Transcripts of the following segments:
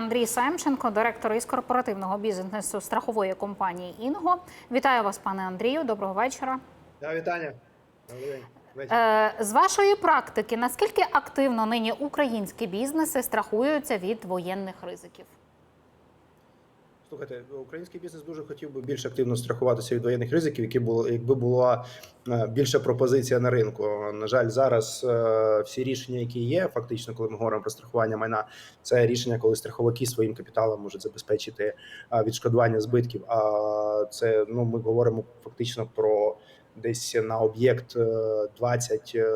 Андрій Семченко, директор із корпоративного бізнесу страхової компанії Інго. Вітаю вас, пане Андрію. Доброго вечора. Да, вітання. Е, З вашої практики, наскільки активно нині українські бізнеси страхуються від воєнних ризиків? Слухайте, український бізнес дуже хотів би більш активно страхуватися від воєнних ризиків, які було, якби була е, більша пропозиція на ринку. На жаль, зараз е, всі рішення, які є, фактично, коли ми говоримо про страхування майна, це рішення, коли страховики своїм капіталом можуть забезпечити е, відшкодування збитків. А це ну ми говоримо фактично про. Десь на об'єкт е, 20 е,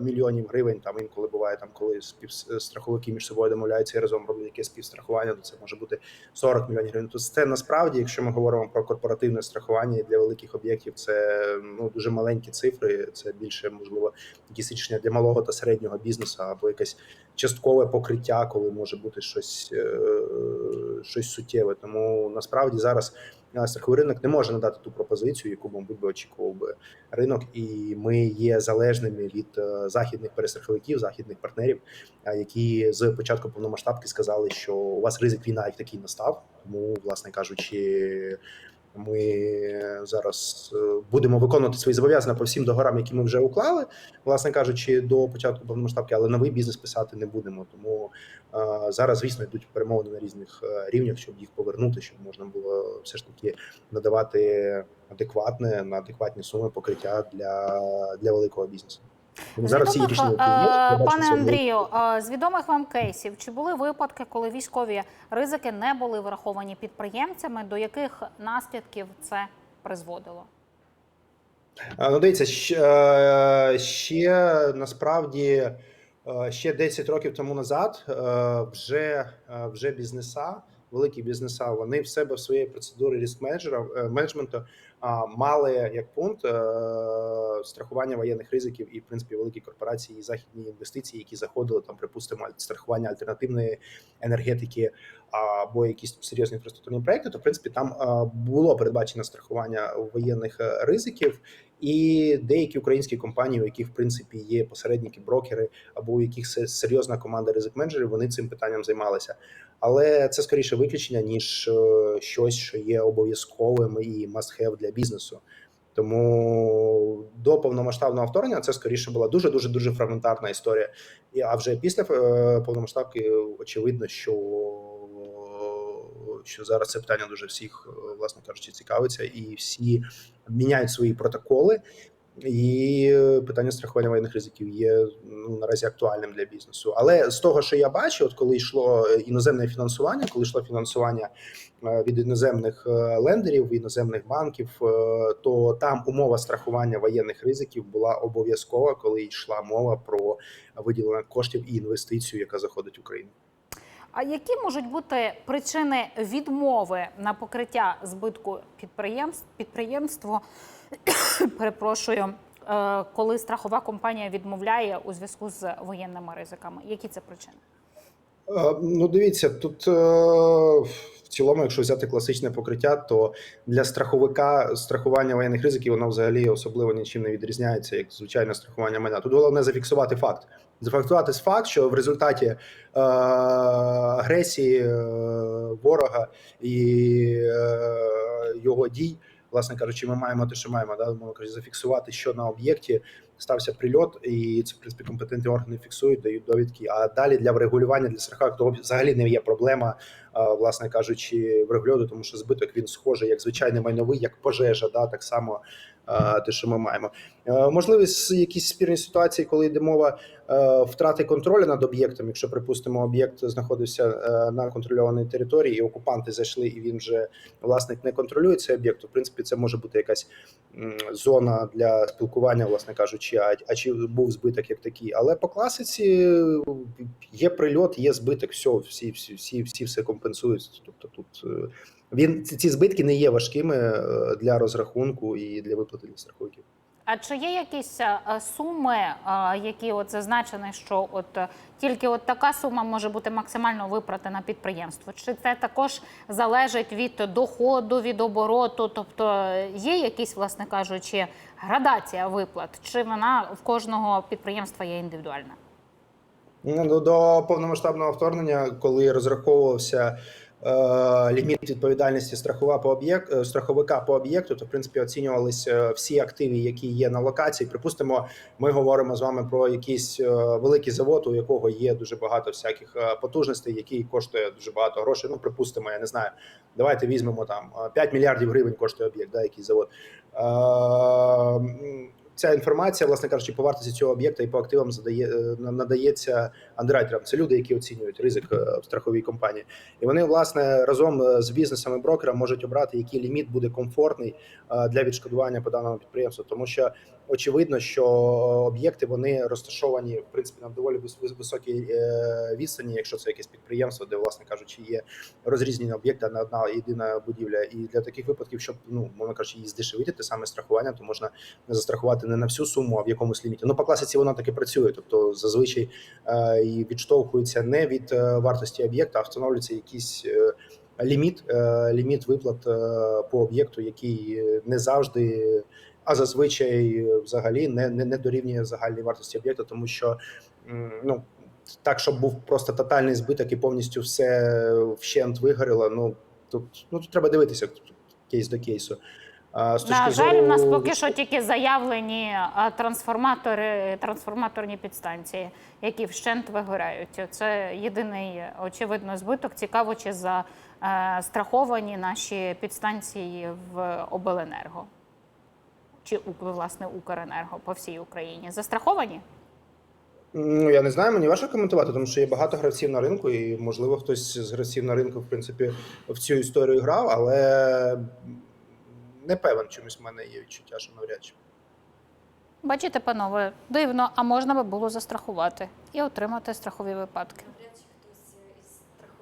мільйонів гривень. Там інколи буває там, коли співстраховики між собою домовляються і разом роблять якесь співстрахування, то це може бути 40 мільйонів гривень. То це насправді, якщо ми говоримо про корпоративне страхування для великих об'єктів, це ну дуже маленькі цифри. Це більше можливо якісь рішення для малого та середнього бізнесу або якесь часткове покриття, коли може бути щось, е, щось суттєве. Тому насправді зараз. Страховий ринок не може надати ту пропозицію, яку мабуть би очікував би ринок, і ми є залежними від е, західних перестраховиків, західних партнерів, е, які з початку повномасштабки сказали, що у вас ризик війна як такий настав. Тому, власне кажучи, ми зараз е, будемо виконувати свої зобов'язання по всім договорам, які ми вже уклали, власне кажучи, до початку повномасштабки, але новий бізнес писати не будемо. Тому е, зараз, звісно, йдуть перемовини на різних е, рівнях, щоб їх повернути, щоб можна було все ж таки надавати адекватне на адекватні суми покриття для, для великого бізнесу. Зараз всі рішення е, бачу, пане Андрію, е, з відомих вам кейсів, чи були випадки, коли військові ризики не були враховані підприємцями, до яких наслідків це призводило? Ну, дивіться, ще, е, ще насправді е, ще 10 років тому назад е, вже, е, вже бізнеса, великі бізнеса, вони в себе в своїй процедурі риск менеджменту мали як пункт е, страхування воєнних ризиків і в принципі великі корпорації і західні інвестиції, які заходили там, припустимо, страхування альтернативної енергетики або якісь серйозні інфраструктурні проекти, то в принципі там е, було передбачено страхування воєнних е, ризиків, і деякі українські компанії, у яких в принципі є посередники, брокери, або у яких серйозна команда ризик менеджерів, вони цим питанням займалися. Але це скоріше виключення ніж щось, що є обов'язковим і must have для бізнесу. Тому до повномасштабного вторгнення це скоріше була дуже дуже дуже фрагментарна історія. І а вже після е, повномасштабки очевидно, що, що зараз це питання дуже всіх, е, власне кажучи, цікавиться, і всі міняють свої протоколи. І питання страхування воєнних ризиків є ну наразі актуальним для бізнесу. Але з того, що я бачу, от коли йшло іноземне фінансування, коли йшло фінансування е, від іноземних е, лендерів, іноземних банків, е, то там умова страхування воєнних ризиків була обов'язкова, коли йшла мова про виділення коштів і інвестицію, яка заходить в Україну. А які можуть бути причини відмови на покриття збитку підприємств підприємству? Перепрошую, е, коли страхова компанія відмовляє у зв'язку з воєнними ризиками? Які це причини? Е, Ну, дивіться, тут е, в цілому, якщо взяти класичне покриття, то для страховика страхування воєнних ризиків воно взагалі особливо нічим не відрізняється, як звичайне страхування майна. Тут головне зафіксувати факт. Зафіксувати факт, що в результаті е, агресії е, ворога і е, його дій, власне кажучи, ми маємо те, що маємо, да, зафіксувати, що на об'єкті стався прильот, і це в принципі компетентні органи фіксують, дають довідки. А далі для врегулювання для страховок то взагалі не є проблема, власне кажучи, врегулювати, тому що збиток він схожий як звичайний майновий, як пожежа, да, так само те, що ми маємо. Е, Можливість якісь спірні ситуації, коли йде мова е, втрати контролю над об'єктом. Якщо припустимо, об'єкт знаходився е, на контрольованій території, і окупанти зайшли, і він вже власник не контролює цей об'єкт. В принципі, це може бути якась зона для спілкування, власне кажучи, а, а чи був збиток як такий. Але по класиці є прильот, є збиток, все, всі, всі, всі, всі все компенсують. Тобто тут е, він ці збитки не є важкими е, для розрахунку і для виплати для страховиків. А чи є якісь е, суми, е, які от зазначені, що от е, тільки от така сума може бути максимально виплата на підприємство? Чи це також залежить від доходу, від обороту? Тобто є якісь, власне кажучи, градація виплат? Чи вона в кожного підприємства є індивідуальна? Ну, До, повномасштабного вторгнення, коли розраховувався ліміт відповідальності страхова по об'єкт, е, страховика по об'єкту, то в принципі оцінювалися всі активи, які є на локації. Припустимо, ми говоримо з вами про якийсь е, великий завод, у якого є дуже багато всяких е, потужностей, який коштує дуже багато грошей. Ну, припустимо, я не знаю. Давайте візьмемо там е, 5 мільярдів гривень коштує об'єкт, да, який завод. Ця інформація, власне кажучи, по вартості цього об'єкта і по активам задає е, надається андеррайтерам. Це люди, які оцінюють ризик е, в страховій компанії, і вони власне разом е, з бізнесами брокера можуть обрати, який ліміт буде комфортний для відшкодування по даному підприємству, тому що очевидно, що об'єкти вони розташовані в принципі на доволі вис- вис- високій е, відстані, якщо це якесь підприємство, де власне кажучи, є розрізнені об'єкти, а не одна єдина будівля. І для таких випадків, щоб ну мовно кажучи, її здешевити, те саме страхування, то можна застрахувати не на всю суму, а в якомусь ліміті. Ну по класиці воно таки працює. Тобто зазвичай е, і відштовхується не від е, вартості об'єкта, а встановлюється якийсь. е, Ліміт, е, ліміт виплат е, по об'єкту, який е, не завжди, а зазвичай е, взагалі не, не, не дорівнює загальній вартості об'єкта, тому що ну так, щоб був просто тотальний збиток і повністю все вщент вигоріло. Ну тут ну тут треба дивитися кейс до кейсу. А з точки На жаль, у нас поки що тільки заявлені трансформатори, трансформаторні підстанції, які вщент вигорають. Це єдиний очевидно збиток. Цікаво, чи за е, страховані наші підстанції в обленерго чи власне Укренерго по всій Україні. Застраховані? Ну я не знаю, мені важко коментувати, тому що є багато гравців на ринку, і можливо хтось з гравців на ринку, в принципі, в цю історію грав, але не певен, чомусь в мене є відчуття, що навряд чи. Бачите, панове, дивно, а можна би було застрахувати і отримати страхові випадки.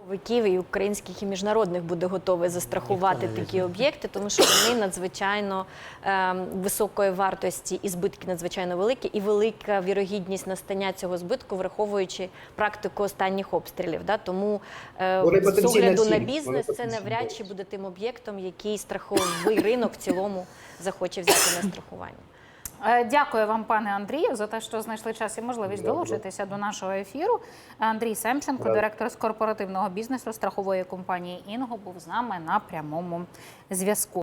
Страховиків і українських і міжнародних буде готовий застрахувати такі об'єкти, тому що вони надзвичайно ем, високої вартості і збитки надзвичайно великі, і велика вірогідність настання цього збитку, враховуючи практику останніх обстрілів. Да? Тому е, з огляду на бізнес це навряд чи буде тим об'єктом, який страховий ринок в цілому захоче взяти на страхування. Е, Дякую вам, пане Андрію, за те, що знайшли час і можливість Добре. долучитися до нашого ефіру. Андрій Семченко, Добре. директор з корпоративного бізнесу страхової компанії Інго, був з нами на прямому зв'язку.